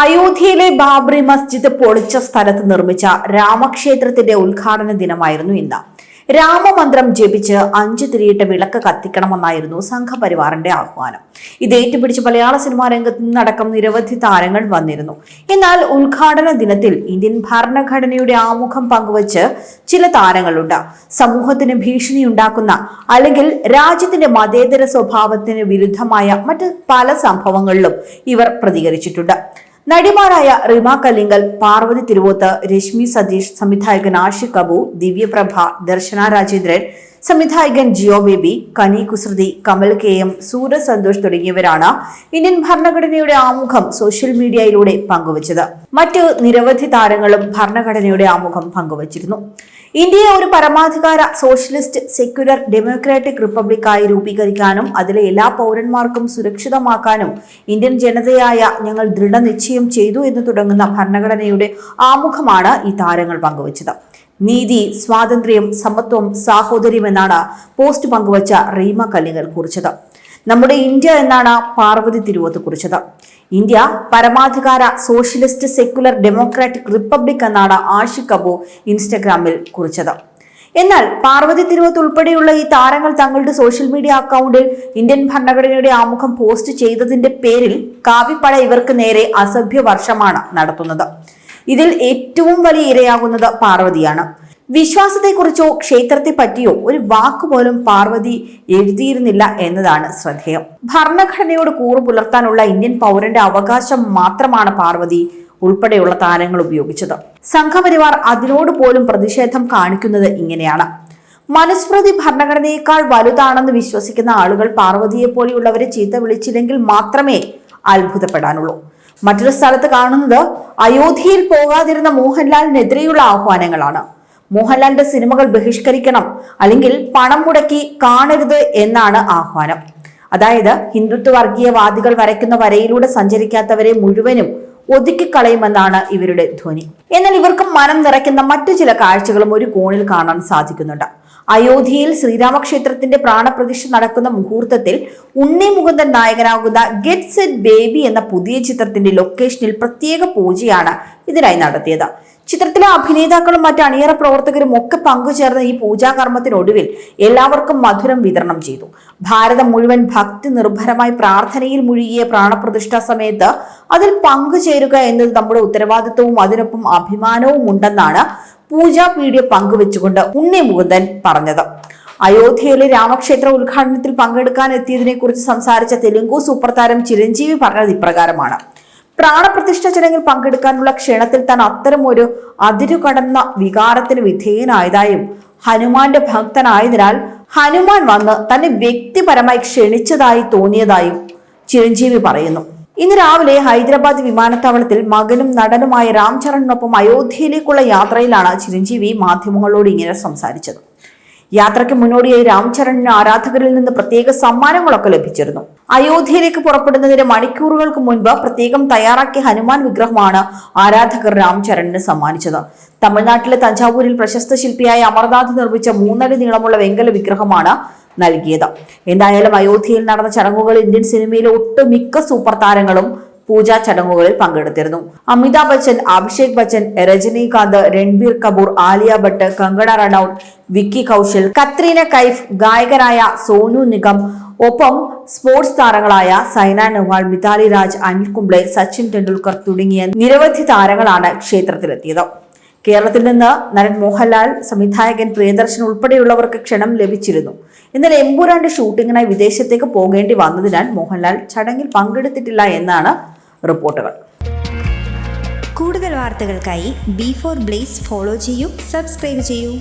അയോധ്യയിലെ ബാബറി മസ്ജിദ് പൊളിച്ച സ്ഥലത്ത് നിർമ്മിച്ച രാമക്ഷേത്രത്തിന്റെ ഉദ്ഘാടന ദിനമായിരുന്നു ഇന്ന്. രാമമന്ത്രം ജപിച്ച് അഞ്ചു തിരിയിട്ട് വിളക്ക് കത്തിക്കണമെന്നായിരുന്നു സംഘപരിവാറിന്റെ ആഹ്വാനം. ഇത് ഏറ്റുപിടിച്ച് മലയാള സിനിമാ രംഗത്ത് നിന്നടക്കം നിരവധി താരങ്ങൾ വന്നിരുന്നു. എന്നാൽ ഉദ്ഘാടന ദിനത്തിൽ ഇന്ത്യൻ ഭരണഘടനയുടെ ആമുഖം പങ്കുവച്ച് ചില താരങ്ങളുണ്ട്. സമൂഹത്തിന് ഭീഷണിയുണ്ടാക്കുന്ന അല്ലെങ്കിൽ രാജ്യത്തിന്റെ മതേതര സ്വഭാവത്തിന് വിരുദ്ധമായ മറ്റ് പല സംഭവങ്ങളിലും ഇവർ പ്രതികരിച്ചിട്ടുണ്ട്. നടിമാരായ റിമ കല്ലിങ്കൽ പാർവതി തിരുവോത്ത് രശ്മി സതീഷ് സംവിധായകൻ ആഷിഖ് അബു ദിവ്യപ്രഭ ദർശന രാജേന്ദ്രൻ സംവിധായകൻ ജിയോ ബേബി കനി കുസൃതി കമൽ കെ എം സൂര സന്തോഷ് തുടങ്ങിയവരാണ് ഇന്ത്യൻ ഭരണഘടനയുടെ ആമുഖം സോഷ്യൽ മീഡിയയിലൂടെ പങ്കുവച്ചത്. മറ്റു നിരവധി താരങ്ങളും ഭരണഘടനയുടെ ആമുഖം പങ്കുവച്ചിരുന്നു. ഇന്ത്യയെ ഒരു പരമാധികാര സോഷ്യലിസ്റ്റ് സെക്യുലർ ഡെമോക്രാറ്റിക് റിപ്പബ്ലിക്കായി രൂപീകരിക്കാനും അതിലെ എല്ലാ പൗരന്മാർക്കും സുരക്ഷിതമാക്കാനും ഇന്ത്യൻ ജനതയായ ഞങ്ങൾ ദൃഢനിശ്ചയം ചെയ്തു എന്ന് തുടങ്ങുന്ന ഭരണഘടനയുടെ ആമുഖമാണ് ഈ താരങ്ങൾ പങ്കുവച്ചത്. നീതി സ്വാതന്ത്ര്യം സമത്വം സാഹോദര്യം എന്നാണ് പോസ്റ്റ് പങ്കുവച്ച റീമ കല്ലിങ്ങൽ കുറിച്ചത്. നമ്മുടെ ഇന്ത്യ എന്നാണ് പാർവതി തിരുവത്ത് കുറിച്ചത്. ഇന്ത്യ പരമാധികാര സോഷ്യലിസ്റ്റ് സെക്യുലർ ഡെമോക്രാറ്റിക് റിപ്പബ്ലിക് എന്നാണ് ആഷിഖ് അബു ഇൻസ്റ്റഗ്രാമിൽ കുറിച്ചത്. എന്നാൽ പാർവതി തിരുവത്ത് ഉൾപ്പെടെയുള്ള ഈ താരങ്ങൾ തങ്ങളുടെ സോഷ്യൽ മീഡിയ അക്കൗണ്ടിൽ ഇന്ത്യൻ ഭരണഘടനയുടെ ആമുഖം പോസ്റ്റ് ചെയ്തതിന്റെ പേരിൽ കാവിപ്പട ഇവർക്ക് നേരെ അസഭ്യ വർഷമാണ് നടത്തുന്നത്. ഇതിൽ ഏറ്റവും വലിയ ഇരയാകുന്നത് പാർവതിയാണ്. വിശ്വാസത്തെക്കുറിച്ചോ ക്ഷേത്രത്തെ പറ്റിയോ ഒരു വാക്ക് പോലും പാർവതി എഴുതിയിരുന്നില്ല എന്നതാണ് ശ്രദ്ധേയം. ഭരണഘടനയോട് കൂറു പുലർത്താനുള്ള ഇന്ത്യൻ പൗരന്റെ അവകാശം മാത്രമാണ് പാർവതി ഉൾപ്പെടെയുള്ള താരങ്ങൾ ഉപയോഗിച്ചത്. സംഘപരിവാർ അതിനോട് പോലും പ്രതിഷേധം കാണിക്കുന്നത് ഇങ്ങനെയാണ്. മനുസ്മൃതി ഭരണഘടനയേക്കാൾ വലുതാണെന്ന് വിശ്വസിക്കുന്ന ആളുകൾ പാർവതിയെ പോലെയുള്ളവരെ ചീത്ത വിളിച്ചില്ലെങ്കിൽ മാത്രമേ അത്ഭുതപ്പെടാനുള്ളൂ. മറ്റൊരു സ്ഥലത്ത് കാണുന്നത് അയോധ്യയിൽ പോകാതിരുന്ന മോഹൻലാലിനെതിരെയുള്ള ആഹ്വാനങ്ങളാണ്. മോഹൻലാലിന്റെ സിനിമകൾ ബഹിഷ്കരിക്കണം അല്ലെങ്കിൽ പണം മുടക്കി കാണരുത് എന്നാണ് ആഹ്വാനം. അതായത് ഹിന്ദുത്വ വർഗീയവാദികൾ വരയ്ക്കുന്ന വരയിലൂടെ സഞ്ചരിക്കാത്തവരെ മുഴുവനും ഒതുക്കിക്കളയുമെന്നാണ് ഇവരുടെ ധ്വനി. എന്നാൽ ഇവർക്ക് മനം നിറയ്ക്കുന്ന മറ്റു ചില കാഴ്ചകളും ഒരു കോണിൽ കാണാൻ സാധിക്കുന്നുണ്ട്. അയോധ്യയിൽ ശ്രീരാമക്ഷേത്രത്തിന്റെ പ്രാണപ്രതിഷ്ഠ നടക്കുന്ന മുഹൂർത്തത്തിൽ ഉണ്ണി മുകുന്ദൻ നായകനാകുന്ന ഗെറ്റ് സെറ്റ് ബേബി എന്ന പുതിയ ചിത്രത്തിന്റെ ലൊക്കേഷനിൽ പ്രത്യേക പൂജയാണ് ഇതിനായി നടത്തിയത്. ചിത്രത്തിലെ അഭിനേതാക്കളും മറ്റ് അണിയറ പ്രവർത്തകരും ഒക്കെ പങ്കുചേർന്ന ഈ പൂജാകർമ്മത്തിനൊടുവിൽ എല്ലാവർക്കും മധുരം വിതരണം ചെയ്തു. ഭാരതം മുഴുവൻ ഭക്തി നിർഭരമായി പ്രാർത്ഥനയിൽ മുഴുകിയ പ്രാണപ്രതിഷ്ഠാ സമയത്ത് അതിൽ പങ്കുചേരുക എന്നത് നമ്മുടെ ഉത്തരവാദിത്വവും അതിനൊപ്പം അഭിമാനവും ഉണ്ടെന്നാണ് പൂജാ വീഡിയോ പങ്കുവെച്ചുകൊണ്ട് ഉണ്ണി മുകുന്ദൻ പറഞ്ഞത്. അയോധ്യയിലെ രാമക്ഷേത്ര ഉദ്ഘാടനത്തിൽ പങ്കെടുക്കാൻ എത്തിയതിനെ കുറിച്ച് സംസാരിച്ച തെലുങ്കു സൂപ്പർ താരം ചിരഞ്ജീവി പറഞ്ഞത് ഇപ്രകാരമാണ്. പ്രാണപ്രതിഷ്ഠ ചടങ്ങിൽ പങ്കെടുക്കാനുള്ള ക്ഷണത്തിൽ താൻ അത്തരം ഒരു അതിരുകടന്ന വികാരത്തിന് വിധേയനായതായും ഹനുമാന്റെ ഭക്തനായതിനാൽ ഹനുമാൻ വന്ന് തന്നെ വ്യക്തിപരമായി ക്ഷണിച്ചതായി തോന്നിയതായും ചിരഞ്ജീവി പറയുന്നു. ഇന്ന് രാവിലെ ഹൈദരാബാദ് വിമാനത്താവളത്തിൽ മകനും നടനുമായ രാം ചരണിനൊപ്പം അയോധ്യയിലേക്കുള്ള യാത്രയിലാണ് ചിരഞ്ജീവി മാധ്യമങ്ങളോട് ഇങ്ങനെ സംസാരിച്ചത്. യാത്രയ്ക്ക് മുന്നോടിയായി രാംചരണിന് ആരാധകരിൽ നിന്ന് പ്രത്യേക സമ്മാനങ്ങളൊക്കെ ലഭിച്ചിരുന്നു. അയോധ്യയിലേക്ക് പുറപ്പെടുന്നതിന് മണിക്കൂറുകൾക്ക് മുൻപ് പ്രത്യേകം തയ്യാറാക്കിയ ഹനുമാൻ വിഗ്രഹമാണ് ആരാധകർ രാംചരണിന് സമ്മാനിച്ചത്. തമിഴ്നാട്ടിലെ തഞ്ചാവൂരിൽ പ്രശസ്ത ശില്പിയായ അമർനാഥ് നിർമ്മിച്ച മൂന്നടി നീളമുള്ള വെങ്കല വിഗ്രഹമാണ് നൽകിയത്. എന്തായാലും അയോധ്യയിൽ നടന്ന ചടങ്ങുകൾ ഇന്ത്യൻ സിനിമയിലെ ഒട്ടുമിക്ക സൂപ്പർ താരങ്ങളും പൂജാ ചടങ്ങുകളിൽ പങ്കെടുത്തിരുന്നു. അമിതാഭ് ബച്ചൻ അഭിഷേക് ബച്ചൻ രജനീകാന്ത് രൺബീർ കപൂർ ആലിയ ഭട്ട് കങ്കണ റണൌട്ട് വിക്കി കൗശൽ കത്രീന കൈഫ് ഗായകരായ സോനു നിഗം ഒപ്പം സ്പോർട്സ് താരങ്ങളായ സൈന നെഹ്വാൾ മിതാലി രാജ് അനിൽ കുംബ്ലെ സച്ചിൻ ടെണ്ടുൽക്കർ തുടങ്ങിയ നിരവധി താരങ്ങളാണ് ക്ഷേത്രത്തിലെത്തിയത്. കേരളത്തിൽ നിന്ന് നടൻ മോഹൻലാൽ സംവിധായകൻ പ്രിയദർശൻ ഉൾപ്പെടെയുള്ളവർക്ക് ക്ഷണം ലഭിച്ചിരുന്നു. എന്നാൽ എമ്പുരാന്റെ ഷൂട്ടിങ്ങിനായി വിദേശത്തേക്ക് പോകേണ്ടി വന്നതിനാൽ മോഹൻലാൽ ചടങ്ങിൽ പങ്കെടുത്തിട്ടില്ല എന്നാണ് റിപ്പോർട്ടുകൾ. കൂടുതൽ വാർത്തകൾക്കായി ബി ഫോർ ബ്ലേസ് ഫോളോ ചെയ്യൂ സബ്സ്ക്രൈബ് ചെയ്യൂ.